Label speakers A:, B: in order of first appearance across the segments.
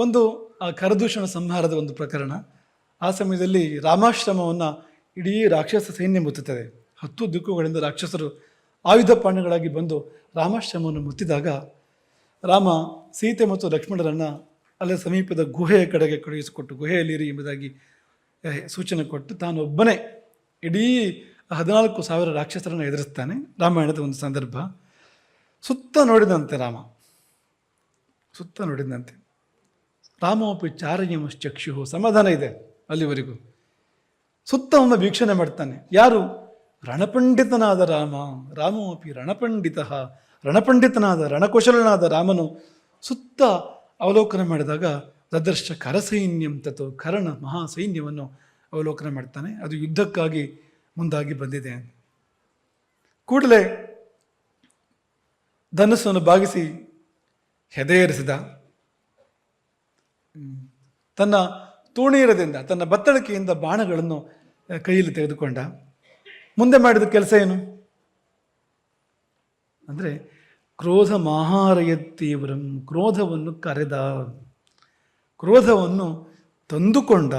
A: ಒಂದು ಕರದೂಷಣ ಸಂಹಾರದ ಒಂದು ಪ್ರಕರಣ. ಆ ಸಮಯದಲ್ಲಿ ರಾಮಾಶ್ರಮವನ್ನು ಇಡೀ ರಾಕ್ಷಸ ಸೈನ್ಯ ಮುತ್ತುತ್ತದೆ ಹತ್ತು ದಿಕ್ಕುಗಳಿಂದ ರಾಕ್ಷಸರು ಆಯುಧ ಪಾಣಿಗಳಾಗಿ ಬಂದು ರಾಮಾಶ್ರಮವನ್ನು ಮುತ್ತಿದಾಗ ರಾಮ, ಸೀತೆ ಮತ್ತು ಲಕ್ಷ್ಮಣರನ್ನು ಅಲ್ಲೇ ಸಮೀಪದ ಗುಹೆಯ ಕಡೆಗೆ ಕಳುಹಿಸಿಕೊಟ್ಟು ಗುಹೆಯಲ್ಲಿರಿ ಎಂಬುದಾಗಿ ಸೂಚನೆ ಕೊಟ್ಟು ತಾನು ಒಬ್ಬನೇ ಇಡೀ ಹದಿನಾಲ್ಕು ಸಾವಿರ ರಾಕ್ಷಸರನ್ನು ಎದುರಿಸ್ತಾನೆ ರಾಮಾಯಣದ ಒಂದು ಸಂದರ್ಭ. ಸುತ್ತ ನೋಡಿದಂತೆ ರಾಮ. ಸುತ್ತ ನೋಡಿದಂತೆ. ರಾಮೋಪಿ ಚಾರಯಮಶ್ಚಕ್ಷು ಸಮಾಧಾನ ಇದೆ ಅಲ್ಲಿವರೆಗೂ. ಸುತ್ತ ಒಮ್ಮೆ ವೀಕ್ಷಣೆ ಮಾಡ್ತಾನೆ. ಯಾರು? ರಣಪಂಡಿತನಾದ ರಾಮ. ರಾಮೋಪಿ ರಣಪಂಡಿತ. ರಣಪಂಡಿತನಾದ, ರಣಕುಶಲನಾದ ರಾಮನು ಸುತ್ತ ಅವಲೋಕನ ಮಾಡಿದಾಗ ದದರ್ಶ ಕರಸೈನ್ಯಂ ತತು ಮಹಾ ಮಹಾಸೈನ್ಯವನ್ನು ಅವಲೋಕನ ಮಾಡ್ತಾನೆ. ಅದು ಯುದ್ಧಕ್ಕಾಗಿ ಮುಂದಾಗಿ ಬಂದಿದೆ. ಕೂಡಲೇ ಧನಸ್ಸನ್ನು ಬಾಗಿಸಿ ಹೆದೆಯೇರಿಸಿದ. ತನ್ನ ತೂಣೀರದಿಂದ, ತನ್ನ ಬತ್ತಳಿಕೆಯಿಂದ ಬಾಣಗಳನ್ನು ಕೈಯಲ್ಲಿ ತೆಗೆದುಕೊಂಡ. ಮುಂದೆ ಮಾಡಿದ ಕೆಲಸ ಏನು? ಅಂದರೆ, ಕ್ರೋಧ ಮಹಾರಯ ತೀವ್ರಂ ಕ್ರೋಧವನ್ನು ಕರೆದ. ಕ್ರೋಧವನ್ನು ತಂದುಕೊಂಡ.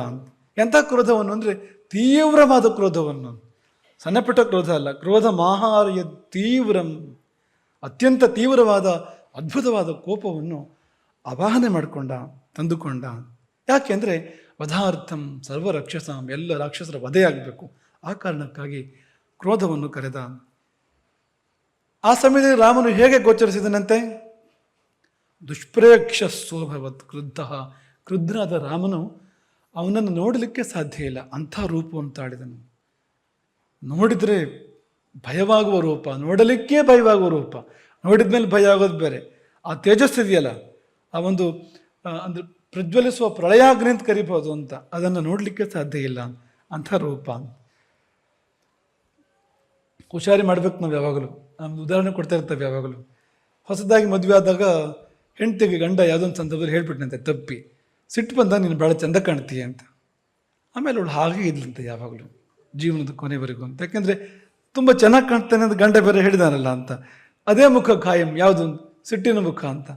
A: ಎಂಥ ಕ್ರೋಧವನ್ನು ಅಂದರೆ, ತೀವ್ರವಾದ ಕ್ರೋಧವನ್ನು. ಸಣ್ಣಪುಟ್ಟ ಕ್ರೋಧ ಅಲ್ಲ, ಕ್ರೋಧ ಮಹಾರಯ ತೀವ್ರಂ ಅತ್ಯಂತ ತೀವ್ರವಾದ, ಅದ್ಭುತವಾದ ಕೋಪವನ್ನು ಅವಾಹನೆ ಮಾಡಿಕೊಂಡ. ತಂದುಕೊಂಡ. ಯಾಕೆಂದರೆ ವಧಾರ್ಥಂ ಸರ್ವ ರಾಕ್ಷಸಾಂ ಎಲ್ಲ ರಾಕ್ಷಸರ ವಧೆಯಾಗಬೇಕು. ಆ ಕಾರಣಕ್ಕಾಗಿ ಕ್ರೋಧವನ್ನು ಕರೆದ. ಆ ಸಮಯದಲ್ಲಿ ರಾಮನು ಹೇಗೆ ಗೋಚರಿಸಿದನಂತೆ? ದುಷ್ಪ್ರೇಕ್ಷ ಸ್ವಭವತ್ ಕ್ರುದ್ಧ. ಕ್ರುದ್ಧನಾದ ರಾಮನು ಅವನನ್ನು ನೋಡಲಿಕ್ಕೆ ಸಾಧ್ಯ ಇಲ್ಲ. ಅಂಥ ರೂಪವನ್ನು ತಾಳಿದನು ನೋಡಿದರೆ ಭಯವಾಗುವ ರೂಪ, ನೋಡಲಿಕ್ಕೆ ಭಯವಾಗುವ ರೂಪ. ನೋಡಿದ ಮೇಲೆ ಭಯ ಆಗೋದು ಬೇರೆ. ಆ ತೇಜಸ್ಸಿದೆಯಲ್ಲ ಆ ಒಂದು ಅಂದ್ರೆ ಪ್ರಜ್ವಲಿಸುವ ಪ್ರಳಯಾಗ್ನಿ ಅಂತ ಕರಿಬೋದು ಅಂತ. ಅದನ್ನು ನೋಡಲಿಕ್ಕೆ ಸಾಧ್ಯ ಇಲ್ಲ. ಅಂತ ರೂಪ. ಹುಷಾರಿ ಮಾಡ್ಬೇಕು ನಾವು ಯಾವಾಗಲೂ. ನಮ್ದು ಉದಾಹರಣೆ ಕೊಡ್ತಾ ಇರ್ತವೆ ಯಾವಾಗಲೂ. ಹೊಸದಾಗಿ ಮದುವೆ ಆದಾಗ ಹೆಂಡತಿಗೆ ಗಂಡ ಯಾವುದೊಂದು ಸಂದರ್ಭದಲ್ಲಿ ಹೇಳ್ಬಿಟ್ಟನಂತೆ ತಪ್ಪಿ. ಸಿಟ್ಟು ಬಂದ ನೀನು ಭಾಳ ಚಂದ ಕಾಣ್ತೀಯ ಅಂತ. ಆಮೇಲೆ ಅವಳು ಹಾಗೆ ಇದ್ಲಂತೆ ಯಾವಾಗಲೂ, ಜೀವನದ ಕೊನೆವರೆಗೂ ಅಂತ. ಯಾಕೆಂದರೆ ತುಂಬ ಚೆನ್ನಾಗಿ ಕಾಣ್ತಾನೆ ಅಂತ ಗಂಡ ಬೇರೆ ಹೇಳಿದಾನಲ್ಲ ಅಂತ. ಅದೇ ಮುಖ ಕಾಯಂ ಯಾವುದು? ಸಿಟ್ಟಿನ ಮುಖ ಅಂತ.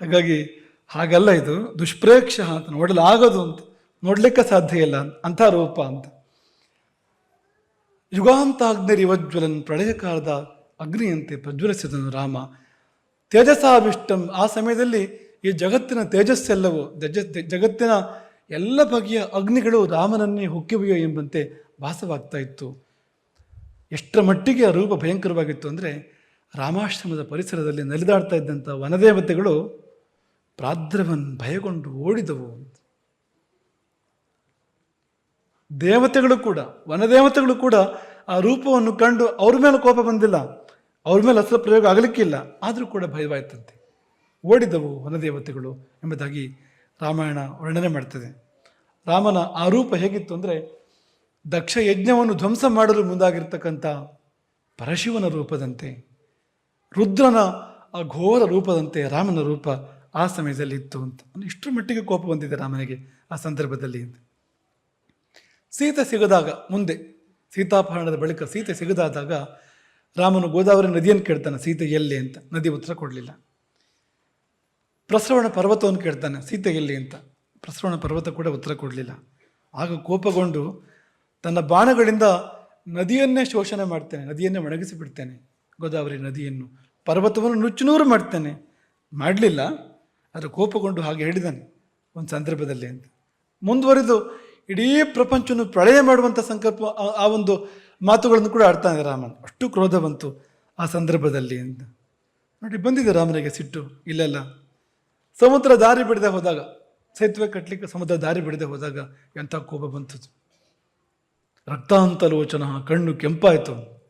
A: ಹಾಗಾಗಿ ಹಾಗಲ್ಲ ಇದು ದುಷ್ಪ್ರೇಕ್ಷ ಅಂತ ನೋಡಲಾಗದು ಅಂತ, ನೋಡಲಿಕ್ಕೆ ಸಾಧ್ಯ ಇಲ್ಲ ಅಂಥ ರೂಪ ಅಂತ. ಯುಗಾಂತಾಗ್ನಿರಿವಜ್ವಲನ್ ಪ್ರಳಯ ಕಾಲದ ಅಗ್ನಿಯಂತೆ ಪ್ರಜ್ವಲಿಸಿದನು ರಾಮ. ತೇಜಸಾವಿಷ್ಟಂ ಆ ಸಮಯದಲ್ಲಿ ಈ ಜಗತ್ತಿನ ತೇಜಸ್ಸೆಲ್ಲವೂ ಜಗತ್ತಿನ ಎಲ್ಲ ಬಗೆಯ ಅಗ್ನಿಗಳು ರಾಮನನ್ನೇ ಹೊಕ್ಕಿವೆಯೋ ಎಂಬಂತೆ ಭಾಸವಾಗ್ತಾ ಇತ್ತು. ಎಷ್ಟರ ಮಟ್ಟಿಗೆ ರೂಪ ಭಯಂಕರವಾಗಿತ್ತು ಅಂದರೆ ರಾಮಾಶ್ರಮದ ಪರಿಸರದಲ್ಲಿ ನಲಿದಾಡ್ತಾ ಇದ್ದಂಥ ವನದೇವತೆಗಳು ಪ್ರಾದ್ರವನ್ ಭಯಗೊಂಡು ಓಡಿದವು ದೇವತೆಗಳು ಕೂಡ, ವನದೇವತೆಗಳು ಕೂಡ ಆ ರೂಪವನ್ನು ಕಂಡು ಅವ್ರ ಮೇಲೆ ಕೋಪ ಬಂದಿಲ್ಲ. ಅವ್ರ ಮೇಲೆ ಅಸ್ತ್ರ ಪ್ರಯೋಗ ಆಗಲಿಕ್ಕಿಲ್ಲ. ಆದರೂ ಕೂಡ ಭಯವಾಯ್ತಂತೆ. ಓಡಿದವು ವನದೇವತೆಗಳು ಎಂಬುದಾಗಿ ರಾಮಾಯಣ ವರ್ಣನೆ ಮಾಡ್ತದೆ. ರಾಮನ ಆ ರೂಪ ಹೇಗಿತ್ತು ಅಂದರೆ ದಕ್ಷ ಯಜ್ಞವನ್ನು ಧ್ವಂಸ ಮಾಡಲು ಮುಂದಾಗಿರ್ತಕ್ಕಂಥ ಪರಶಿವನ ರೂಪದಂತೆ, ರುದ್ರನ ಆ ಘೋರ ರೂಪದಂತೆ ರಾಮನ ರೂಪ ಆ ಸಮಯದಲ್ಲಿ ಇತ್ತು ಅಂತ. ಇಷ್ಟರ ಮಟ್ಟಿಗೆ ಕೋಪ ಬಂದಿದೆ ರಾಮನಿಗೆ ಆ ಸಂದರ್ಭದಲ್ಲಿ ಅಂತ. ಸೀತೆ ಸಿಗದಾಗ ಮುಂದೆ ಸೀತಾಪಹರಣದ ಬಳಿಕ ಸೀತೆ ಸಿಗದಾದಾಗ ರಾಮನು ಗೋದಾವರಿ ನದಿಯನ್ನು ಕೇಳ್ತಾನೆ, ಸೀತೆ ಎಲ್ಲಿ? ಅಂತ. ನದಿ ಉತ್ತರ ಕೊಡಲಿಲ್ಲ. ಪ್ರಸರಣ ಪರ್ವತವನ್ನು ಕೇಳ್ತಾನೆ, ಸೀತೆ ಎಲ್ಲಿ? ಅಂತ. ಪ್ರಸರಣ ಪರ್ವತ ಕೂಡ ಉತ್ತರ ಕೊಡಲಿಲ್ಲ. ಆಗ ಕೋಪಗೊಂಡು, ತನ್ನ ಬಾಣಗಳಿಂದ ನದಿಯನ್ನೇ ಶೋಷಣೆ ಮಾಡ್ತೇನೆ, ನದಿಯನ್ನೇ ಒಣಗಿಸಿ ಬಿಡ್ತೇನೆ ಗೋದಾವರಿ ನದಿಯನ್ನು, ಪರ್ವತವನ್ನು ನುಚ್ಚುನೂರು ಮಾಡ್ತೇನೆ. ಮಾಡಲಿಲ್ಲ. ಆದರೆ ಕೋಪಗೊಂಡು ಹಾಗೆ ಹೇಳಿದ್ದಾನೆ ಒಂದು ಸಂದರ್ಭದಲ್ಲಿ ಅಂತ. ಮುಂದುವರೆದು ಇಡೀ ಪ್ರಪಂಚವನ್ನು ಪ್ರಳಯ ಮಾಡುವಂಥ ಸಂಕಲ್ಪ, ಆ- ಆ ಒಂದು ಮಾತುಗಳನ್ನು ಕೂಡ ಆಡ್ತಾನೆ ರಾಮನ್. ಅಷ್ಟು ಕ್ರೋಧ ಬಂತು ಆ ಸಂದರ್ಭದಲ್ಲಿ ಅಂತ. ನೋಡಿ, ಬಂದಿದೆ ರಾಮನಿಗೆ ಸಿಟ್ಟು. ಇಲ್ಲೆಲ್ಲ ಸಮುದ್ರ ದಾರಿ ಬಿಡದೆ ಹೋದಾಗ, ಸೇತುವೆ ಕಟ್ಟಲಿಕ್ಕೆ ಸಮುದ್ರ ದಾರಿ ಬಿಡದೆ ಹೋದಾಗ ಎಂಥ ಕೋಪ ಬಂತು. ರಕ್ತಾಂತಲೋಚನ, ಕಣ್ಣು ಕೆಂಪಾಯಿತು.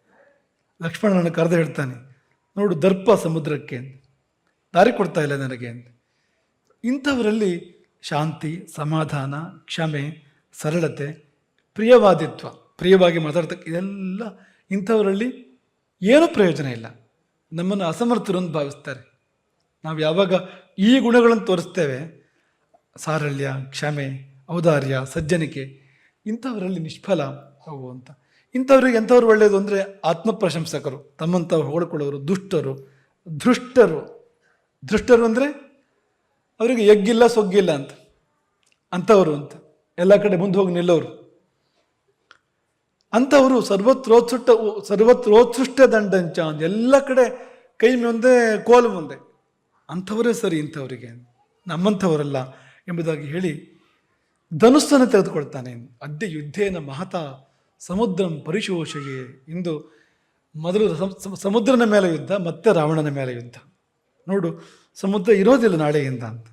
A: ಲಕ್ಷ್ಮಣನನ್ನು ಕರೆದು ಹೇಳ್ತಾನೆ, ನೋಡು ದರ್ಪ ಸಮುದ್ರಕ್ಕೆ ದಾರಿ ಕೊಡ್ತಾ ಇಲ್ಲ ನನಗೆ ಅಂತ. ಇಂಥವರಲ್ಲಿ ಶಾಂತಿ, ಸಮಾಧಾನ, ಕ್ಷಮೆ, ಸರಳತೆ, ಪ್ರಿಯವಾದಿತ್ವ, ಪ್ರಿಯವಾಗಿ ಮಾತಾಡ್ತಕ್ಕ ಇದೆಲ್ಲ ಇಂಥವರಲ್ಲಿ ಏನೂ ಪ್ರಯೋಜನ ಇಲ್ಲ. ನಮ್ಮನ್ನು ಅಸಮರ್ಥರು ಅಂತ ಭಾವಿಸ್ತಾರೆ. ನಾವು ಯಾವಾಗ ಈ ಗುಣಗಳನ್ನು ತೋರಿಸ್ತೇವೆ ಸಾರಳ್ಯ ಕ್ಷಮೆ, ಔದಾರ್ಯ, ಸಜ್ಜನಿಕೆ, ಇಂಥವರಲ್ಲಿ ನಿಷ್ಫಲ ಅವು ಅಂತ. ಇಂಥವ್ರಿಗೆ ಎಂಥವ್ರು ಒಳ್ಳೆಯದು ಅಂದರೆ ಆತ್ಮಪ್ರಶಂಸಕರು, ತಮ್ಮಂಥವ್ರು ಹೊಗಳ್ಕೊಳ್ಳೋರು ದುಷ್ಟರು ದೃಷ್ಟರು ದೃಷ್ಟರು ಅಂದರೆ ಅವರಿಗೆ ಎಗ್ಗಿಲ್ಲ, ಸೊಗ್ಗಿಲ್ಲ ಅಂತ. ಅಂಥವರು ಅಂತ. ಎಲ್ಲ ಕಡೆ ಮುಂದೆ ಹೋಗಿ ನಿಲ್ಲೋರು. ಅಂಥವರು ಸರ್ವತ್ರೋತ್ಸುಷ್ಟ, ಸರ್ವತ್ರೋತ್ಸೃಷ್ಟ ದಂಡಂಚ ಅಂತ. ಎಲ್ಲ ಕಡೆ ಕೈ ಮುಂದೆ, ಕೋಲು ಮುಂದೆ. ಅಂಥವರೇ ಸರಿ ಇಂಥವರಿಗೆ. ನಮ್ಮಂಥವರಲ್ಲ ಎಂಬುದಾಗಿ ಹೇಳಿ ಧನುಸ್ಸನ್ನು ತೆಗೆದುಕೊಳ್ತಾನೆ. ಅದ್ಯ ಯುದ್ಧೇನ ಮಹತ ಸಮುದ್ರಂ ಪರಿಶೋಷೆಯೇ. ಇಂದು ಮೊದಲು ಸಮ- ಸಮ- ಸಮುದ್ರನ ಮೇಲೆ ಯುದ್ಧ, ಮತ್ತೆ ರಾವಣನ ಮೇಲೆ ಯುದ್ಧ. ನೋಡು, ಸಮುದ್ರ ಇರೋದಿಲ್ಲ ನಾಳೆಯಿಂದ ಅಂತ.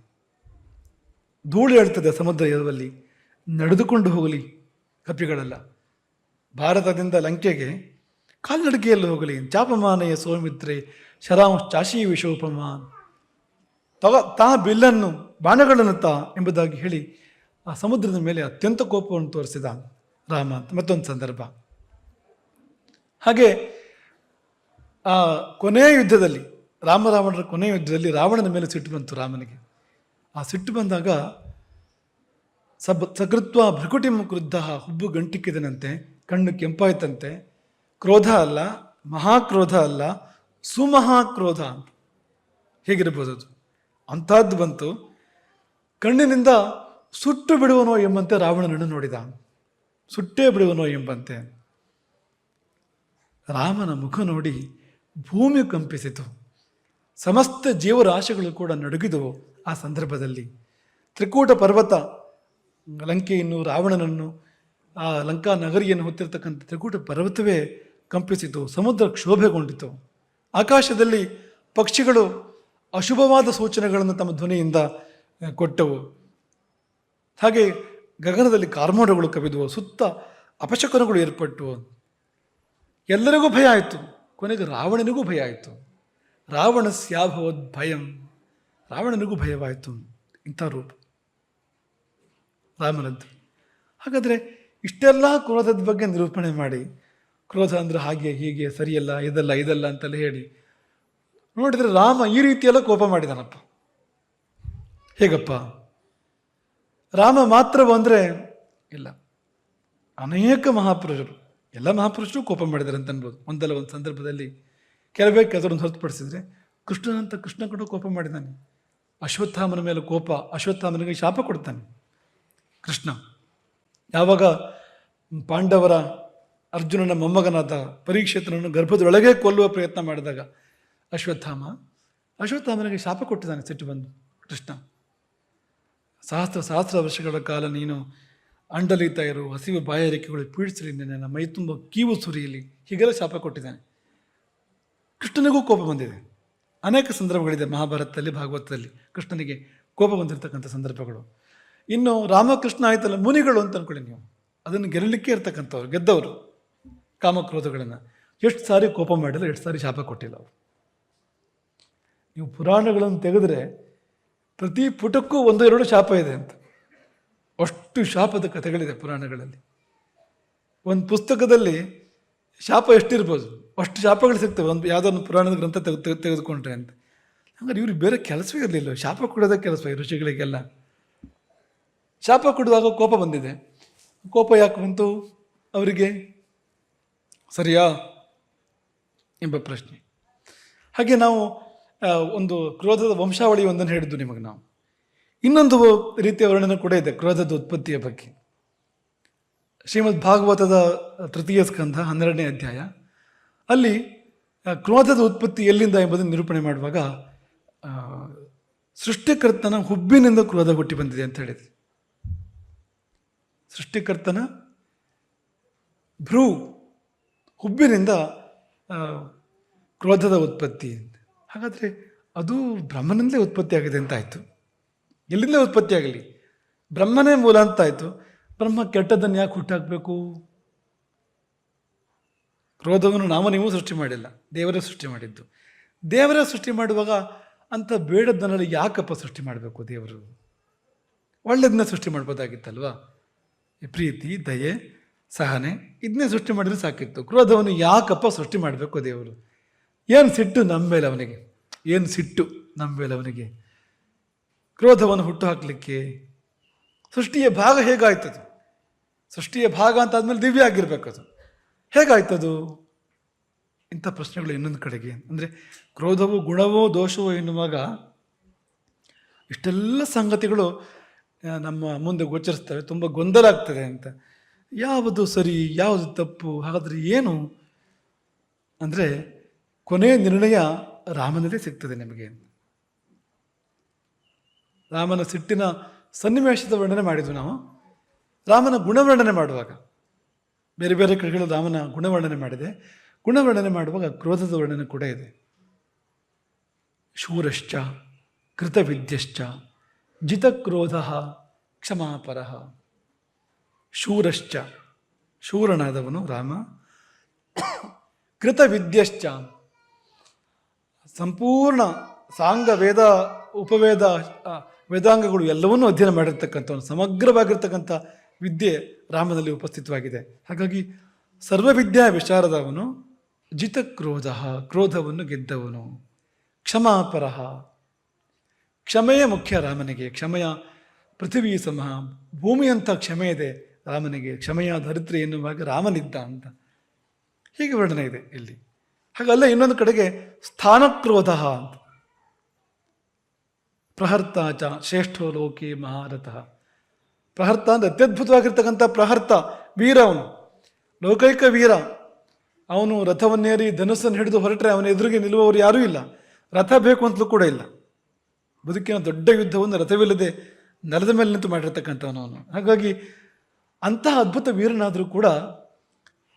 A: ಧೂಳು ಹೇಳ್ತದೆ ಸಮುದ್ರ ಇರುವಲ್ಲಿ, ನಡೆದುಕೊಂಡು ಹೋಗಲಿ ಕಪಿಗಳೆಲ್ಲ. ಭಾರತದಿಂದ ಲಂಕೆಗೆ ಕಾಲ್ನಡಿಗೆಯಲ್ಲಿ ಹೋಗಲಿ. ಚಾಪಮಾನೆಯ ಸೋಮಿತ್ರೆ ಶರಾಂಶಾಶಿ ವಿಶೋಪಮಾನ್. ತಗ ತಾ ಬಿಲ್ಲನ್ನು, ಬಾಣಗಳನ್ನು ತಾ ಎಂಬುದಾಗಿ ಹೇಳಿ ಆ ಸಮುದ್ರದ ಮೇಲೆ ಅತ್ಯಂತ ಕೋಪವನ್ನು ತೋರಿಸಿದ ರಾಮ ಅಂತ. ಮತ್ತೊಂದು ಸಂದರ್ಭ. ಹಾಗೆ ಆ ಕೊನೆಯ ಯುದ್ಧದಲ್ಲಿ ರಾಮರಾವಣರ ಕೊನೆಯ ಯುದ್ಧದಲ್ಲಿ ರಾವಣನ ಮೇಲೆ ಸಿಟ್ಟು ಬಂತು ರಾಮನಿಗೆ. ಆ ಸಿಟ್ಟು ಬಂದಾಗ ಸಬ್ ಸಕೃತ್ವ ಭ್ರಕುಟಿ ಕ್ರುದ್ಧ ಹುಬ್ಬು ಗಂಟಿಕ್ಕಿದನಂತೆ, ಕಣ್ಣು ಕೆಂಪಾಯ್ತಂತೆ, ಕ್ರೋಧ ಅಲ್ಲ, ಮಹಾಕ್ರೋಧ ಅಲ್ಲ, ಸುಮಹಾಕ್ರೋಧ ಅಂತ. ಹೇಗಿರಬಹುದು ಅದು? ಅಂಥದ್ದು ಬಂತು. ಕಣ್ಣಿನಿಂದ ಸುಟ್ಟು ಬಿಡುವನೋ ಎಂಬಂತೆ ರಾವಣನನ್ನು ನೋಡಿದ. ಸುಟ್ಟೇ ಬಿಡುವನೋ ಎಂಬಂತೆ. ರಾಮನ ಮುಖ ನೋಡಿ ಭೂಮಿ ಕಂಪಿಸಿತು. ಸಮಸ್ತ ಜೀವರಾಶಿಗಳು ಕೂಡ ನಡುಗಿದವು ಆ ಸಂದರ್ಭದಲ್ಲಿ. ತ್ರಿಕೂಟ ಪರ್ವತ, ಲಂಕೆಯನ್ನು, ರಾವಣನನ್ನು, ಆ ಲಂಕಾ ನಗರಿಯನ್ನು ಹೊತ್ತಿರತಕ್ಕಂಥ ತ್ರಿಕೂಟ ಪರ್ವತವೇ ಕಂಪಿಸಿತು, ಸಮುದ್ರ ಕ್ಷೋಭೆಗೊಂಡಿತು. ಆಕಾಶದಲ್ಲಿ ಪಕ್ಷಿಗಳು ಅಶುಭವಾದ ಸೂಚನೆಗಳನ್ನು ತಮ್ಮ ಧ್ವನಿಯಿಂದ ಕೊಟ್ಟವು. ಹಾಗೆ ಗಗನದಲ್ಲಿ ಕಾರ್ಮೋಡಗಳು ಕವಿದವು, ಸುತ್ತ ಅಪಶಕನಗಳು ಏರ್ಪಟ್ಟವು. ಎಲ್ಲರಿಗೂ ಭಯ ಆಯಿತು, ಕೊನೆಗೆ ರಾವಣನಿಗೂ ಭಯ ಆಯಿತು. ರಾವಣ ಸ್ಯಾಭವದ್ ಭಯಂ ರಾವಣನಿಗೂ ಭಯವಾಯಿತು. ಇಂಥ ರೂಪ. ರಾಮನದ್ದು ಹಾಗಾದರೆ ಇಷ್ಟೆಲ್ಲ ಕ್ರೋಧದ ಬಗ್ಗೆ ನಿರೂಪಣೆ ಮಾಡಿ. ಕ್ರೋಧ ಅಂದರೆ ಹಾಗೆ, ಹೀಗೆ, ಸರಿಯಲ್ಲ, ಇದಲ್ಲ ಇದಲ್ಲ ಅಂತೆಲ್ಲ ಹೇಳಿ. ನೋಡಿದರೆ ರಾಮ ಈ ರೀತಿಯೆಲ್ಲ ಕೋಪ ಮಾಡಿದಾನಪ್ಪ. ಹೇಗಪ್ಪ? ರಾಮ ಮಾತ್ರ ಬಂದರೆ, ಇಲ್ಲ. ಅನೇಕ ಮಹಾಪುರುಷರು, ಎಲ್ಲ ಮಹಾಪುರುಷರು ಕೋಪ ಮಾಡಿದ್ದಾರೆ ಅಂತ ಅನ್ಬೋದು. ಒಂದಲ್ಲ ಒಂದು ಸಂದರ್ಭದಲ್ಲಿ ಕೆಲವೇ ಕೆಲವರನ್ನು ಹೊರತುಪಡಿಸಿದ್ರೆ ಕೃಷ್ಣನಂತ ಕೃಷ್ಣ ಕೂಡ ಕೋಪ ಮಾಡಿದ್ದಾನೆ. ಅಶ್ವತ್ಥಾಮನ ಮೇಲೆ ಕೋಪ, ಅಶ್ವತ್ಥಾಮನಿಗೆ ಶಾಪ ಕೊಡ್ತಾನೆ ಕೃಷ್ಣ. ಯಾವಾಗ ಪಾಂಡವರ ಅರ್ಜುನನ ಮೊಮ್ಮಗನಾದ ಪರೀಕ್ಷೇತ್ರನನ್ನು ಗರ್ಭದೊಳಗೆ ಕೊಲ್ಲುವ ಪ್ರಯತ್ನ ಮಾಡಿದಾಗ ಅಶ್ವತ್ಥಾಮ, ಅಶ್ವತ್ಥಾಮನಿಗೆ ಶಾಪ ಕೊಟ್ಟಿದ್ದಾನೆ ಸಿಟ್ಟು ಬಂದು ಕೃಷ್ಣ. ಸಹಸ್ರ ಸಹಸ್ರ ವರ್ಷಗಳ ಕಾಲ ನೀನು ಅಂಡಲಿತ ಇರು, ಹಸಿವು ಬಾಯಾರಿಕೆಗಳು ಪೀಡಿಸಲಿ ನನ್ನ ಮೈ ತುಂಬ ಕೀವು ಸುರಿಯಲಿ, ಹೀಗೆಲ್ಲ ಶಾಪ ಕೊಟ್ಟಿದ್ದಾನೆ. ಕೃಷ್ಣನಿಗೂ ಕೋಪ ಬಂದಿದೆ. ಅನೇಕ ಸಂದರ್ಭಗಳಿದೆ ಮಹಾಭಾರತದಲ್ಲಿ, ಭಾಗವತದಲ್ಲಿ ಕೃಷ್ಣನಿಗೆ ಕೋಪ ಬಂದಿರತಕ್ಕಂಥ ಸಂದರ್ಭಗಳು. ಇನ್ನು ರಾಮಕೃಷ್ಣ ಆಯ್ತಲ್ಲ, ಮುನಿಗಳು ಅಂತ ಅಂದ್ಕೊಳ್ಳಿ ನೀವು. ಅದನ್ನು ಗೆಲ್ಲಲಿಕ್ಕೆ ಇರ್ತಕ್ಕಂಥವ್ರು, ಗೆದ್ದವರು, ಕಾಮಕ್ರೋಧಗಳನ್ನು. ಎಷ್ಟು ಸಾರಿ ಕೋಪ ಮಾಡಿಲ್ಲ ಎಷ್ಟು ಸಾರಿ ಶಾಪ ಕೊಟ್ಟಿಲ್ಲ ಅವರು. ನೀವು ಪುರಾಣಗಳನ್ನು ತೆಗೆದ್ರೆ ಪ್ರತಿ ಪುಟಕ್ಕೂ ಒಂದು ಎರಡು ಶಾಪ ಇದೆ ಅಂತ. ಅಷ್ಟು ಶಾಪದ ಕಥೆಗಳಿದೆ ಪುರಾಣಗಳಲ್ಲಿ. ಒಂದು ಪುಸ್ತಕದಲ್ಲಿ ಶಾಪ ಎಷ್ಟಿರ್ಬೋದು? ಅಷ್ಟು ಶಾಪಗಳು ಸಿಗ್ತವೆ. ಒಂದು ಯಾವುದೋ ಒಂದು ಪುರಾಣದ ಗ್ರಂಥ ತೆಗೆದು ತೆಗೆದು ತೆಗೆದುಕೊಂಡ್ರೆ ಅಂತ. ಹಂಗಾರೆ ಇವ್ರಿಗೆ ಬೇರೆ ಕೆಲಸವೇ ಇರಲಿಲ್ಲ. ಶಾಪ ಕೊಡೋದೇ ಕೆಲಸ ಈ ಋಷಿಗಳಿಗೆಲ್ಲ. ಶಾಪ ಕೊಡುವಾಗ ಕೋಪ ಬಂದಿದೆ. ಕೋಪ ಯಾಕೆ ಬಂತು? ಅವರಿಗೆ ಸರಿಯಾ ಎಂಬ ಪ್ರಶ್ನೆ. ಹಾಗೆ ನಾವು ಒಂದು ಕ್ರೋಧದ ವಂಶಾವಳಿ ಒಂದನ್ನು ಹೇಳಿದ್ದು ನಿಮಗೆ ನಾವು. ಇನ್ನೊಂದು ರೀತಿಯ ವರ್ಣನೆ ಕೂಡ ಇದೆ, ಕ್ರೋಧದ ಉತ್ಪತ್ತಿಯ ಬಗ್ಗೆ. ಶ್ರೀಮದ್ ಭಾಗವತದ ತೃತೀಯ ಸ್ಕಂಧ ಹನ್ನೆರಡನೇ ಅಧ್ಯಾಯ. ಅಲ್ಲಿ ಕ್ರೋಧದ ಉತ್ಪತ್ತಿ ಎಲ್ಲಿಂದ ಎಂಬುದನ್ನು ನಿರೂಪಣೆ ಮಾಡುವಾಗ ಸೃಷ್ಟಿಕರ್ತನ ಹುಬ್ಬಿನಿಂದ ಕ್ರೋಧ ಹುಟ್ಟಿ ಬಂದಿದೆ ಅಂತ ಹೇಳಿದೆ. ಸೃಷ್ಟಿಕರ್ತನ ಭ್ರೂ ಹುಬ್ಬಿನಿಂದ ಕ್ರೋಧದ ಉತ್ಪತ್ತಿ. ಹಾಗಾದರೆ ಅದು ಬ್ರಹ್ಮನಿಂದಲೇ ಉತ್ಪತ್ತಿ ಆಗಿದೆ ಅಂತ ಆಯಿತು. ಎಲ್ಲಿಂದಲೇ ಉತ್ಪತ್ತಿ ಆಗಲಿ? ಬ್ರಹ್ಮನೇ ಮೂಲ ಅಂತ ಆಯಿತು. ಬ್ರಹ್ಮ ಕೆಟ್ಟದ್ದನ್ನು ಯಾಕೆ ಹುಟ್ಟಾಕಬೇಕು? ಕ್ರೋಧವನ್ನು ನಾವು ನೀವು ಸೃಷ್ಟಿ ಮಾಡಿಲ್ಲ, ದೇವರೇ ಸೃಷ್ಟಿ ಮಾಡಿದ್ದು. ದೇವರೇ ಸೃಷ್ಟಿ ಮಾಡುವಾಗ ಅಂಥ ಬೇಡದ್ದನ್ನಲ್ಲಿ ಯಾಕಪ್ಪ ಸೃಷ್ಟಿ ಮಾಡಬೇಕು ದೇವರು? ಒಳ್ಳೆದನ್ನ ಸೃಷ್ಟಿ ಮಾಡ್ಬೋದಾಗಿತ್ತಲ್ವಾ? ಪ್ರೀತಿ, ದಯೆ, ಸಹನೆ, ಇದನ್ನೇ ಸೃಷ್ಟಿ ಮಾಡಿದ್ರೆ ಸಾಕಿತ್ತು. ಕ್ರೋಧವನ್ನು ಯಾಕಪ್ಪ ಸೃಷ್ಟಿ ಮಾಡಬೇಕು ದೇವರು? ಏನು ಸಿಟ್ಟು ನಮ್ಮ ಮೇಲೆ ಅವನಿಗೆ? ಏನು ಸಿಟ್ಟು ನಮ್ಮ ಮೇಲೆ ಅವನಿಗೆ? ಕ್ರೋಧವನ್ನು ಹುಟ್ಟು ಹಾಕಲಿಕ್ಕೆ ಸೃಷ್ಟಿಯ ಭಾಗ ಹೇಗಾಯ್ತದು? ಸೃಷ್ಟಿಯ ಭಾಗ ಅಂತ ಆದಮೇಲೆ ದಿವ್ಯ ಆಗಿರ್ಬೇಕದು ಹೇಗಾಯ್ತದು? ಇಂಥ ಪ್ರಶ್ನೆಗಳು ಇನ್ನೊಂದು ಕಡೆಗೆ. ಅಂದರೆ ಕ್ರೋಧವೋ, ಗುಣವೋ, ದೋಷವೋ ಎನ್ನುವಾಗ ಇಷ್ಟೆಲ್ಲ ಸಂಗತಿಗಳು ನಮ್ಮ ಮುಂದೆ ಗೋಚರಿಸ್ತವೆ ತುಂಬ ಗೊಂದಲ ಆಗ್ತದೆ ಅಂತ. ಯಾವುದು ಸರಿ, ಯಾವುದು ತಪ್ಪು, ಹಾಗಾದರೆ ಏನು? ಅಂದರೆ ಕೊನೆಯ ನಿರ್ಣಯ ರಾಮನಲ್ಲೇ ಸಿಗ್ತದೆ ನಿಮಗೆ. ರಾಮನ ಸಿಟ್ಟಿನ ಸನ್ನಿವೇಶದ ವರ್ಣನೆ ಮಾಡಿದ್ವಿ ನಾವು. ರಾಮನ ಗುಣವರ್ಣನೆ ಮಾಡುವಾಗ, ಬೇರೆ ಬೇರೆ ಕಡೆಗಳು ರಾಮನ ಗುಣವರ್ಣನೆ ಮಾಡಿದೆ. ಗುಣವರ್ಣನೆ ಮಾಡುವಾಗ ಕ್ರೋಧದ ವರ್ಣನೆ ಕೂಡ ಇದೆ. ಶೂರಶ್ಚ, ಕೃತವಿದ್ಯಶ್ಚ, ಜಿತಕ್ರೋಧ, ಕ್ಷಮಾಪರ. ಶೂರಶ್ಚ, ಶೂರನಾದವನು ರಾಮ. ಕೃತವಿದ್ಯಶ್ಚ, ಸಂಪೂರ್ಣ ಸಾಂಗ, ವೇದ, ಉಪವೇದ ವೇದಾಂಗಗಳು ಎಲ್ಲವನ್ನೂ ಅಧ್ಯಯನ ಮಾಡಿರ್ತಕ್ಕಂಥವನು, ಸಮಗ್ರವಾಗಿರ್ತಕ್ಕಂಥ ವಿದ್ಯೆ ರಾಮನಲ್ಲಿ ಉಪಸ್ಥಿತವಾಗಿದೆ. ಹಾಗಾಗಿ ಸರ್ವವಿದ್ಯಾ ವಿಚಾರದವನು ಜಿತಕ್ರೋಧ, ಕ್ರೋಧವನ್ನು ಗೆದ್ದವನು. ಕ್ಷಮಾಪರಃ. ಕ್ಷಮೆಯ ಮುಖ್ಯ ರಾಮನಿಗೆ, ಕ್ಷಮೆಯ ಪೃಥ್ವಿ ಸಮಃ, ಭೂಮಿಯಂಥ ಕ್ಷಮೆ ಇದೆ ರಾಮನಿಗೆ, ಕ್ಷಮೆಯ ಧರಿತ್ರಿ ಎನ್ನುವಾಗ ರಾಮನಿದ್ದ ಅಂತ. ಹೀಗೆ ವರ್ಣನೆ ಇದೆ ಇಲ್ಲಿ. ಹಾಗಲ್ಲ, ಇನ್ನೊಂದು ಕಡೆಗೆ ಸ್ಥಾನಕ್ರೋಧ ಅಂತ. ಚ ಶ್ರೇಷ್ಠೋ ಲೋಕೆ ಮಹಾರಥ. ಪ್ರಹರ್ತ ಅಂದ್ರೆ ಅತ್ಯದ್ಭುತವಾಗಿರ್ತಕ್ಕಂಥ ಪ್ರಹರ್ತ, ವೀರ ಅವನು. ಲೋಕೈಕ ವೀರ. ಅವನು ರಥವನ್ನೇರಿ ಧನುಸ್ಸನ್ನು ಹಿಡಿದು ಹೊರಟ್ರೆ ಅವನ ಎದುರಿಗೆ ನಿಲ್ಲುವವರು ಯಾರೂ ಇಲ್ಲ. ರಥ ಬೇಕು ಅಂತಲೂ ಕೂಡ ಇಲ್ಲ. ಬದುಕಿನ ದೊಡ್ಡ ಯುದ್ಧವನ್ನು ರಥವಿಲ್ಲದೆ ನೆಲದ ಮೇಲೆ ನಿಂತು ಮಾಡಿರ್ತಕ್ಕಂಥವನು ಅವನು. ಹಾಗಾಗಿ ಅಂತಹ ಅದ್ಭುತ ವೀರನಾದರೂ ಕೂಡ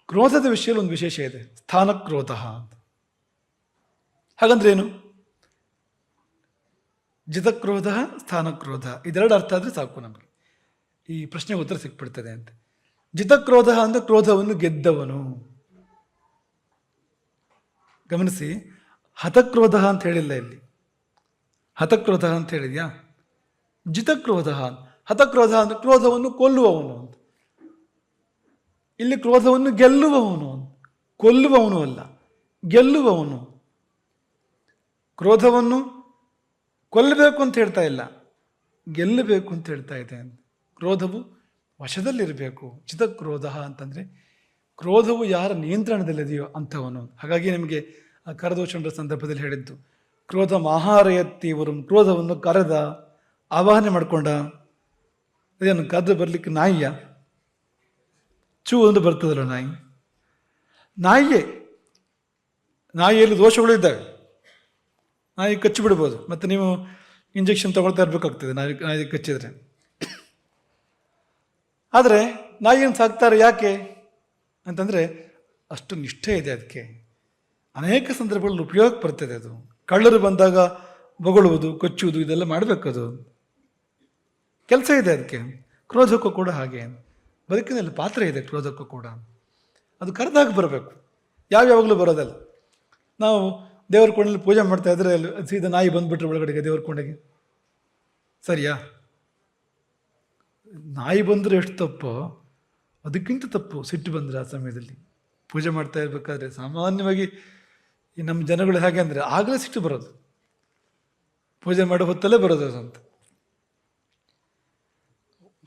A: ಕ್ರೋಧದ ವಿಷಯದಲ್ಲಿ ಒಂದು ವಿಶೇಷ ಇದೆ. ಸ್ಥಾನ ಕ್ರೋಧ ಅಂತ. ಹಾಗಂದ್ರೆ ಏನು? ಜಿತಕ್ರೋಧ, ಸ್ಥಾನಕ್ರೋಧ. ಇದೆರಡು ಅರ್ಥ ಆದರೆ ಸಾಕು ನಮಗೆ. ಈ ಪ್ರಶ್ನೆಗೆ ಉತ್ತರ ಸಿಕ್ಬಿಡ್ತದೆ ಅಂತ. ಜಿತಕ್ರೋಧ ಅಂದ್ರೆ ಕ್ರೋಧವನ್ನು ಗೆದ್ದವನು. ಗಮನಿಸಿ, ಹತಕ್ರೋಧ ಅಂತ ಹೇಳಿಲ್ಲ ಇಲ್ಲಿ. ಹತಕ್ರೋಧ ಅಂತ ಹೇಳಿದ್ಯಾ? ಜಿತಕ್ರೋಧ, ಹತಕ್ರೋಧ ಅಂದ್ರೆ ಕ್ರೋಧವನ್ನು ಕೊಲ್ಲುವವನು ಅಂತ. ಇಲ್ಲಿ ಕ್ರೋಧವನ್ನು ಗೆಲ್ಲುವವನು ಅಂತ. ಕೊಲ್ಲುವವನು ಅಲ್ಲ, ಗೆಲ್ಲುವವನು. ಕ್ರೋಧವನ್ನು ಕೊಲ್ಲಬೇಕು ಅಂತ ಹೇಳ್ತಾ ಇಲ್ಲ, ಗೆಲ್ಲಬೇಕು ಅಂತ ಹೇಳ್ತಾ ಇದೆ ಅಂತ. ಕ್ರೋಧವು ವಶದಲ್ಲಿರಬೇಕು. ಚಿತಕ್ರೋಧ ಅಂತಂದರೆ ಕ್ರೋಧವು ಯಾರ ನಿಯಂತ್ರಣದಲ್ಲಿದೆಯೋ ಅಂಥವನು. ಹಾಗಾಗಿ ನಿಮಗೆ ಕರದೋಷಣರ ಸಂದರ್ಭದಲ್ಲಿ ಹೇಳಿದ್ದು, ಕ್ರೋಧ ಮಹಾರಯತ್ತಿ ಇವರು ಕ್ರೋಧವನ್ನು ಕರೆದ, ಆವಾಹನೆ ಮಾಡಿಕೊಂಡ, ಅದೇನು ಕದ್ದು ಬರಲಿಕ್ಕೆ ನಾಯಿಯ? ಚೂ ಒಂದು ಬರ್ತದಲ್ಲ ನಾಯಿ. ನಾಯಿಯೇ, ನಾಯಿಯಲ್ಲಿ ದೋಷಗಳು ಇದ್ದಾವೆ. ನಾಯಿ ಕಚ್ಚಿ ಬಿಡ್ಬೋದು ಮತ್ತು ನೀವು ಇಂಜೆಕ್ಷನ್ ತೊಗೊಳ್ತಾ ಇರಬೇಕಾಗ್ತದೆ ನಾಯಿ ನಾಯಿ ಕಚ್ಚಿದ್ರೆ. ಆದರೆ ನಾಯಿಯನ್ನು ಸಾಕ್ತಾರೆ ಯಾಕೆ ಅಂತಂದರೆ ಅಷ್ಟು ನಿಷ್ಠೆ ಇದೆ ಅದಕ್ಕೆ. ಅನೇಕ ಸಂದರ್ಭಗಳಲ್ಲಿ ಉಪಯೋಗಕ್ಕೆ ಬರ್ತದೆ ಅದು. ಕಳ್ಳರು ಬಂದಾಗ ಬೊಗಳುವುದು, ಕೊಚ್ಚುವುದು ಇದೆಲ್ಲ ಮಾಡಬೇಕದು ಕೆಲಸ ಇದೆ ಅದಕ್ಕೆ. ಕ್ರೋಧಕ್ಕೂ ಕೂಡ ಹಾಗೆ. ಬದುಕಿನಲ್ಲಿ ಪಾತ್ರ ಇದೆ ಕ್ರೋಧಕ್ಕೂ ಕೂಡ. ಅದು ಕರೆದಾಗ ಬರಬೇಕು. ಯಾವ್ಯಾವಾಗಲೂ ಬರೋದಲ್ಲ. ನಾವು ದೇವ್ರ ಕೋಣೆಯಲ್ಲಿ ಪೂಜೆ ಮಾಡ್ತಾ ಇದ್ರೆ ಅಲ್ಲಿ ಸೀದಾ ನಾಯಿ ಬಂದುಬಿಟ್ರೆ ಒಳಗಡೆಗೆ ದೇವ್ರ ಕೋಣೆಗೆ. ಸರಿಯಾ? ನಾಯಿ ಬಂದರೆ ಎಷ್ಟು ತಪ್ಪೋ ಅದಕ್ಕಿಂತ ತಪ್ಪು ಸಿಟ್ಟು ಬಂದರೆ ಆ ಸಮಯದಲ್ಲಿ. ಪೂಜೆ ಮಾಡ್ತಾ ಇರಬೇಕಾದ್ರೆ ಸಾಮಾನ್ಯವಾಗಿ ಈ ನಮ್ಮ ಜನಗಳು ಹೇಗೆ ಅಂದರೆ ಆಗಲೇ ಸಿಟ್ಟು ಬರೋದು. ಪೂಜೆ ಮಾಡೋ ಹೊತ್ತಲ್ಲೇ ಬರೋದು ಅಂತ.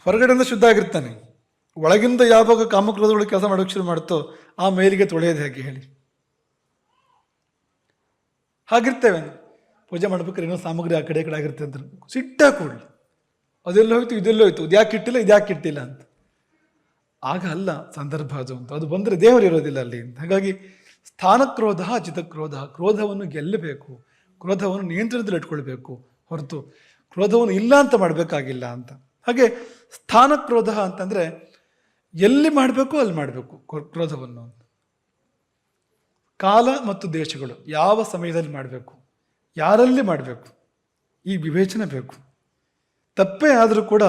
A: ಹೊರಗಡೆಯಿಂದ ಶುದ್ಧ ಆಗಿರ್ತಾನೆ. ಒಳಗಿಂದ ಯಾವಾಗ ಕಾಮಕ್ರೋಧಗಳು ಕೆಲಸ ಮಾಡೋಕ್ಕೆ ಶುರು ಮಾಡ್ತೋ ಆ ಮೇಲಿಗೆ ತೊಳೆಯೋದು ಹೇಗೆ ಹೇಳಿ. ಹಾಗಿರ್ತೇವೆ. ಪೂಜೆ ಮಾಡ್ಬೇಕಾದ್ರೆ ಏನೋ ಸಾಮಗ್ರಿ ಆ ಕಡೆ ಕಡೆ ಆಗಿರ್ತೇವೆ ಅಂತ. ಸಿಟ್ಟ ಕೂಡಲಿ ಅದೆಲ್ಲ ಹೋಯ್ತು, ಇದೆಲ್ಲ ಹೋಯ್ತು. ಇದು ಯಾಕೆ ಇಟ್ಟಿಲ್ಲ ಇದು ಯಾಕೆ ಇಟ್ಟಿಲ್ಲ ಅಂತ. ಆಗ ಅಲ್ಲ ಸಂದರ್ಭ ಅದು ಅಂತ. ಅದು ಬಂದರೆ ದೇವರು ಇರೋದಿಲ್ಲ ಅಲ್ಲಿ ಅಂತ. ಹಾಗಾಗಿ ಸ್ಥಾನಕ್ರೋಧ ಚಿತಕ್ರೋಧ ಕ್ರೋಧವನ್ನು ಗೆಲ್ಲಬೇಕು. ಕ್ರೋಧವನ್ನು ನಿಯಂತ್ರಣದಲ್ಲಿ ಇಟ್ಕೊಳ್ಬೇಕು. ಹೊರತು ಕ್ರೋಧವನ್ನು ಇಲ್ಲ ಅಂತ ಮಾಡಬೇಕಾಗಿಲ್ಲ ಅಂತ. ಹಾಗೆ ಸ್ಥಾನಕ್ರೋಧ ಅಂತಂದರೆ ಎಲ್ಲಿ ಮಾಡಬೇಕು, ಅಲ್ಲಿ ಮಾಡಬೇಕು ಕ್ರೋಧವನ್ನು ಕಾಲ ಮತ್ತು ದೇಶಗಳು ಯಾವ ಸಮಯದಲ್ಲಿ ಮಾಡಬೇಕು, ಯಾರಲ್ಲಿ ಮಾಡಬೇಕು, ಈ ವಿವೇಚನೆ ಬೇಕು. ತಪ್ಪೇ ಆದರೂ ಕೂಡ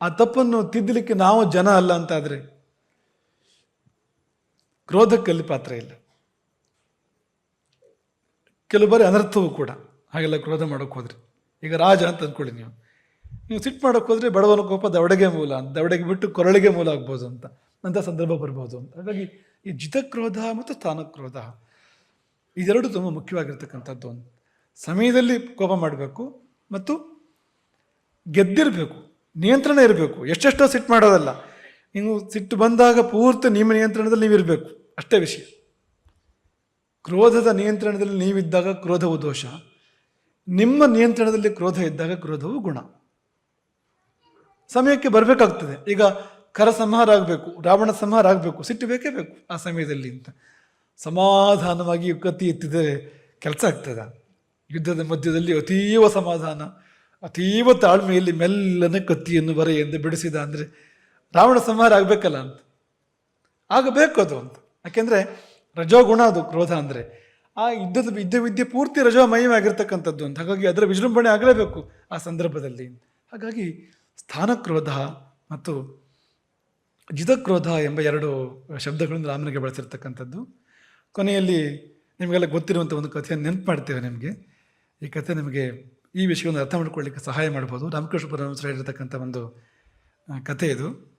A: ಆ ತಪ್ಪನ್ನು ತಿದ್ದಲಿಕ್ಕೆ ನಾವು ಜನ ಅಲ್ಲ ಅಂತಾದರೆ ಕ್ರೋಧಕ್ಕಲ್ಲಿ ಪಾತ್ರ ಇಲ್ಲ. ಕೆಲವು ಬಾರಿ ಅನರ್ಥವೂ ಕೂಡ. ಹಾಗೆಲ್ಲ ಕ್ರೋಧ ಮಾಡೋಕೆ ಹೋದ್ರೆ. ಈಗ ರಾಜ ಅಂತ ಅಂದ್ಕೊಳ್ಳಿ ನೀವು. ನೀವು ಸಿಟ್ಟು ಮಾಡೋಕೆ ಹೋದ್ರೆ ಬಡವನ ಕೋಪ ದವಡೆಗೆ ಮೂಲ ಅಂತ ದವಡೆಗೆ ಬಿಟ್ಟು ಕೊರಳಿಗೆ ಮೂಲ ಆಗ್ಬೋದು ಅಂತ ಅಂತ ಸಂದರ್ಭ ಬರ್ಬೋದು ಅಂತ. ಹಾಗಾಗಿ ಈ ಜಿತಕ್ರೋಧ ಮತ್ತು ಸ್ಥಾನಕ್ರೋಧ ಇದೆರಡು ತುಂಬ ಮುಖ್ಯವಾಗಿರ್ತಕ್ಕಂಥದ್ದು. ಒಂದು ಸಮಯದಲ್ಲಿ ಕೋಪ ಮಾಡಬೇಕು ಮತ್ತು ಗೆದ್ದಿರಬೇಕು, ನಿಯಂತ್ರಣ ಇರಬೇಕು, ಎಷ್ಟೆಷ್ಟೋ ಸಿಟ್ಟು ಮಾಡೋದಲ್ಲ. ನೀವು ಸಿಟ್ಟು ಬಂದಾಗ ಪೂರ್ತಿ ನಿಮ್ಮ ನಿಯಂತ್ರಣದಲ್ಲಿ ನೀವಿರಬೇಕು, ಅಷ್ಟೇ ವಿಷಯ. ಕ್ರೋಧದ ನಿಯಂತ್ರಣದಲ್ಲಿ ನೀವಿದ್ದಾಗ ಕ್ರೋಧವು ದೋಷ. ನಿಮ್ಮ ನಿಯಂತ್ರಣದಲ್ಲಿ ಕ್ರೋಧ ಇದ್ದಾಗ ಕ್ರೋಧವು ಗುಣ. ಸಮಯಕ್ಕೆ ಬರಬೇಕಾಗ್ತದೆ. ಈಗ ಕರ ಸಂಹಾರ ಆಗಬೇಕು, ರಾವಣ ಸಂಹಾರ ಆಗಬೇಕು, ಸಿಟ್ಟು ಬೇಕೇ ಬೇಕು ಆ ಸಮಯದಲ್ಲಿ ಅಂತ. ಸಮಾಧಾನವಾಗಿ ಕತ್ತಿ ಎತ್ತಿದರೆ ಕೆಲಸ ಆಗ್ತದೆ. ಯುದ್ಧದ ಮಧ್ಯದಲ್ಲಿ ಅತೀವ ಸಮಾಧಾನ. ಅತೀವ ತಾಳ್ಮೆಯಲ್ಲಿ ಮೆಲ್ಲನೆ ಕತ್ತಿಯನ್ನು ಬರೆಯಿಂದ ಬಿಡಿಸಿದ ಅಂದರೆ ರಾವಣ ಸಂಹಾರ ಆಗಬೇಕಲ್ಲ ಅಂತ? ಆಗಬೇಕು ಅದು ಅಂತ. ಯಾಕೆಂದರೆ ರಜೋಗುಣ ಅದು ಕ್ರೋಧ ಅಂದರೆ. ಆ ಯುದ್ಧದ ಯುದ್ಧ ವಿದ್ಯೆ ಪೂರ್ತಿ ರಜೋಮಯವಾಗಿರ್ತಕ್ಕಂಥದ್ದು ಅಂತ. ಹಾಗಾಗಿ ಅದರ ವಿಜೃಂಭಣೆ ಆಗಲೇಬೇಕು ಆ ಸಂದರ್ಭದಲ್ಲಿ. ಹಾಗಾಗಿ ಸ್ಥಾನಕ್ರೋಧ ಮತ್ತು ಜಿತಕ್ರೋಧ ಎಂಬ ಎರಡು ಶಬ್ದಗಳನ್ನು ರಾಮನಿಗೆ ಬಳಸಿರ್ತಕ್ಕಂಥದ್ದು. ಕೊನೆಯಲ್ಲಿ ನಿಮಗೆಲ್ಲ ಗೊತ್ತಿರುವಂಥ ಒಂದು ಕಥೆಯನ್ನು ನೆನಪು ಮಾಡ್ತೇವೆ ನಿಮಗೆ. ಈ ಕಥೆ ನಿಮಗೆ ಈ ವಿಷಯವನ್ನು ಅರ್ಥ ಮಾಡ್ಕೊಳ್ಳಿಕ್ಕೆ ಸಹಾಯ ಮಾಡ್ಬೋದು. ರಾಮಕೃಷ್ಣ ಪರಮಸರ ಇರತಕ್ಕಂಥ ಒಂದು ಕಥೆ ಇದು.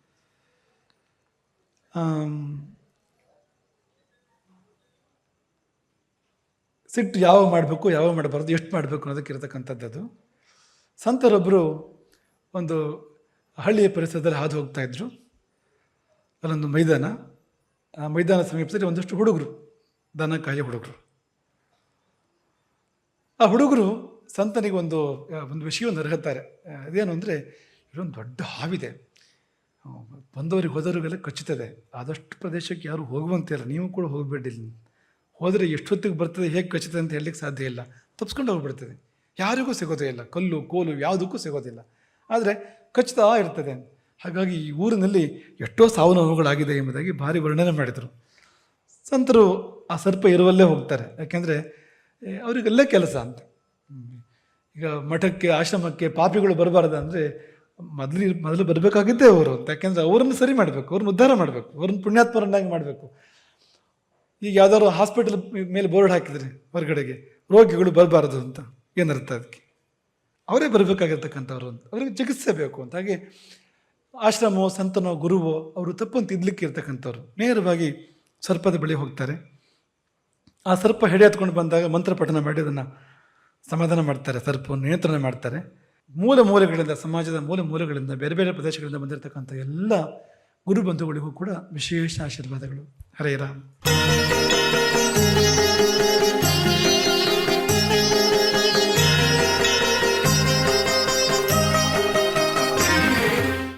A: ಸಿಟ್ಟು ಯಾವಾಗ ಮಾಡಬೇಕು, ಯಾವಾಗ ಮಾಡಬಾರ್ದು, ಎಷ್ಟು ಮಾಡಬೇಕು ಅನ್ನೋದಕ್ಕೆ ಇರತಕ್ಕಂಥದ್ದು ಸಂತರೊಬ್ಬರು ಒಂದು ಹಳ್ಳಿಯ ಪರಿಸರದಲ್ಲಿ ಹಾದು ಹೋಗ್ತಾ ಇದ್ರು. ಅಲ್ಲೊಂದು ಮೈದಾನ. ಆ ಮೈದಾನ ಸಮೀಪದಲ್ಲಿ ಒಂದಷ್ಟು ಹುಡುಗರು ದನ ಕಾಯಿ ಹುಡುಗರು. ಆ ಹುಡುಗರು ಸಂತನಿಗೆ ಒಂದು ಒಂದು ವಿಷಯವನ್ನು ಅರ್ಹತ್ತಾರೆ. ಅದೇನು ಅಂದರೆ, ಇಲ್ಲೊಂದು ದೊಡ್ಡ ಹಾವಿದೆ. ಬಂದವರಿಗೆ ಹೋದವರಿಗೆಲ್ಲ ಕಚ್ಚುತ್ತದೆ. ಆದಷ್ಟು ಪ್ರದೇಶಕ್ಕೆ ಯಾರು ಹೋಗುವಂತೆ ಇಲ್ಲ. ನೀವು ಕೂಡ ಹೋಗಬೇಡಿ. ಹೋದರೆ ಎಷ್ಟೊತ್ತಿಗೆ ಬರ್ತದೆ, ಹೇಗೆ ಕಚ್ಚುತ್ತದೆ ಅಂತ ಹೇಳಲಿಕ್ಕೆ ಸಾಧ್ಯ ಇಲ್ಲ. ತಪ್ಸ್ಕೊಂಡು ಹೋಗ್ಬಿಡ್ತದೆ. ಯಾರಿಗೂ ಸಿಗೋದೇ ಇಲ್ಲ. ಕಲ್ಲು, ಕೋಲು ಯಾವುದಕ್ಕೂ ಸಿಗೋದಿಲ್ಲ. ಆದರೆ ಕಚ್ಚುತ್ತಾ ಇರ್ತದೆ. ಹಾಗಾಗಿ ಈ ಊರಿನಲ್ಲಿ ಎಷ್ಟೋ ಸಾವು ನೋವುಗಳಾಗಿದೆ ಎಂಬುದಾಗಿ ಭಾರಿ ವರ್ಣನೆ ಮಾಡಿದರು. ಸಂತರು ಆ ಸರ್ಪ ಇರುವಲ್ಲೇ ಹೋಗ್ತಾರೆ. ಯಾಕೆಂದರೆ ಅವರಿಗೆಲ್ಲೇ ಕೆಲಸ ಅಂತ. ಈಗ ಮಠಕ್ಕೆ, ಆಶ್ರಮಕ್ಕೆ ಪಾಪಿಗಳು ಬರಬಾರ್ದು ಅಂದರೆ ಮೊದಲು ಮೊದಲು ಬರಬೇಕಾಗಿದ್ದೇ ಅವರು ಅಂತ. ಯಾಕೆಂದರೆ ಅವರನ್ನು ಸರಿ ಮಾಡಬೇಕು, ಅವ್ರನ್ನ ಉದ್ಧಾರ ಮಾಡಬೇಕು, ಅವ್ರನ್ನ ಪುಣ್ಯಾತ್ಮರನ್ನಾಗಿ ಮಾಡಬೇಕು. ಈಗ ಯಾವ್ದಾದ್ರು ಹಾಸ್ಪಿಟಲ್ ಮೇಲೆ ಬೋರ್ಡ್ ಹಾಕಿದ್ರೆ ಹೊರಗಡೆಗೆ, ರೋಗಿಗಳು ಬರಬಾರ್ದು ಅಂತ ಏನರ್ಥ ಅದಕ್ಕೆ? ಅವರೇ ಬರಬೇಕಾಗಿರ್ತಕ್ಕಂಥವ್ರು ಅಂತ. ಅವರಿಗೆ ಚಿಕಿತ್ಸೆ ಬೇಕು ಅಂತ. ಹಾಗೆ ಆಶ್ರಮವೋ ಸಂತನೋ, ಗುರುವೋ, ಅವರು ತಪ್ಪಂತ ಇದ್ಲಿಕ್ಕೆ ಇರ್ತಕ್ಕಂಥವ್ರು. ನೇರವಾಗಿ ಸರ್ಪದ ಬಳಿ ಹೋಗ್ತಾರೆ. ಆ ಸರ್ಪ ಹೆಡೆ ಹತ್ಕೊಂಡು ಬಂದಾಗ ಮಂತ್ರ ಪಠನ ಮಾಡಿ ಅದನ್ನು ಸಮಾಧಾನ ಮಾಡ್ತಾರೆ ಸ್ವಲ್ಪ ನಿಯಂತ್ರಣ ಮಾಡ್ತಾರೆ. ಮೂಲ ಮೂಲಗಳಿಂದ, ಸಮಾಜದ ಮೂಲ ಮೂಲಗಳಿಂದ, ಬೇರೆ ಬೇರೆ ಪ್ರದೇಶಗಳಿಂದ ಬಂದಿರತಕ್ಕಂಥ ಎಲ್ಲ ಗುರು ಬಂಧುಗಳಿಗೂ ಕೂಡ ವಿಶೇಷ ಆಶೀರ್ವಾದಗಳು. ಹರೇ ರಾಮ್.